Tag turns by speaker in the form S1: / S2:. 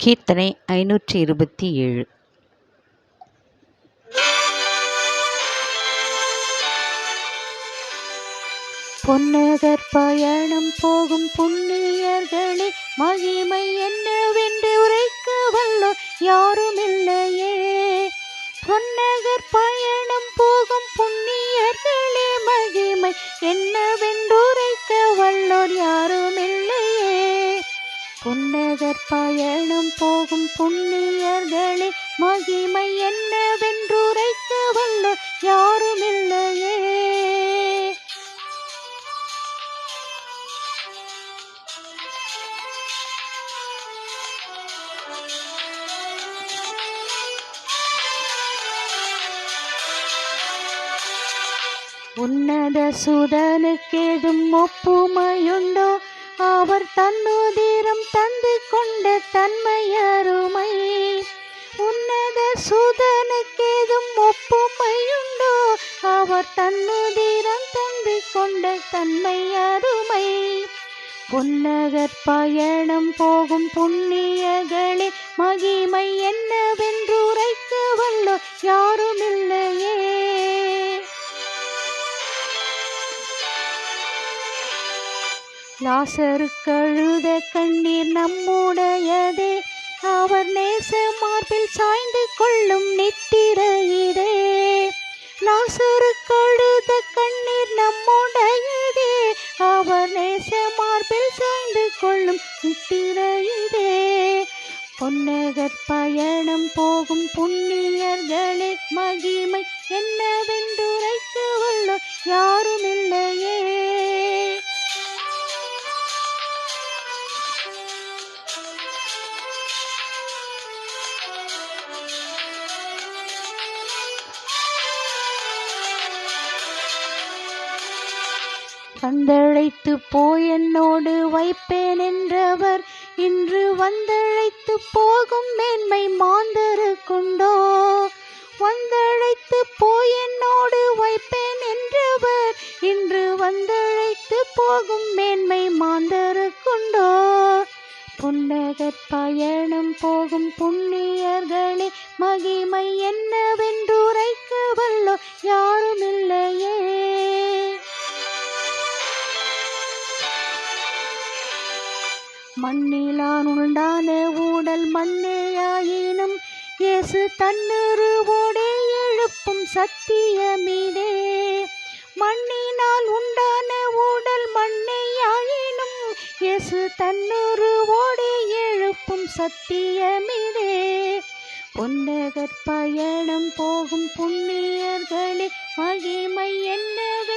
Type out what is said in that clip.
S1: கீர்த்தனை ஐநூற்றி இருபத்தி ஏழு. பொன்னகர் பயணம் போகும் புண்ணியர்களே மகிமை என்னவென்று உரைக்க வல்லோ யாரும் இல்லையே பொன்னகர் பயணம் புன்னகர் பயணம் போகும் புண்ணியர்களே மகிமை என்னவென்றுரைக்க வல்லோர் யாரும் இல்லையே உன்னத சுதனுக்கேதும் ஒப்புமையுண்டோ? அவர் தன்னுதிரம் தந்து கொண்ட தன்மையருமை உன்னத சுதனுக்கேதும் ஒப்புமையுண்டோ? அவர் தன்னுதிரம் தந்து கொண்ட தன்மையருமை புன்னகர் பயணம் போகும் புண்ணியகளே மகிமை என்னவென்று லாசரு கழுத கண்ணீர் நம்முடையதே. அவர் நேச மார்பில் சாய்ந்து கொள்ளும் நித்திரையிலே. லாசரு கழுத கண்ணீர் நம்முடையதே. அவர் நேச மார்பில் சாய்ந்து கொள்ளும் நித்திரையிலே. பொன்னகர் பயணம் போகும் புண்ணியர்களே மகிமை என்னவென்று உரைக்க வல்லோ யாரும் இல்லையே வந்தழைத்து போய் என்னோடு வைப்பேன் என்றவர் இன்று வந்தழைத்து போகும் மேன்மை மாந்தருக்குண்டோ? வந்தழைத்து போய் என்னோடு வைப்பேன் என்றவர் இன்று வந்தழைத்து போகும் மேன்மை மாந்தருக்குண்டோ? புன்னகற் பயணம் போகும் புண்ணியர்களே மகிமை என்னவென்று உரைக்க வல்லோ? யாரும் இல்லையே மண்ணிலான் உண்டான ஊடல் மண்ணேயாயினும் இயேசு தன்னுருவோடே எழுப்பும் சத்தியமிதே. மண்ணினால் உண்டான ஊடல் மண்ணேயாயினும் இயேசு தன்னுருவோடே எழுப்பும் சத்தியமிதே. பொன்னகர் பயணம் போகும் புண்ணியர்களே மகிமை புண்ணியர்கள்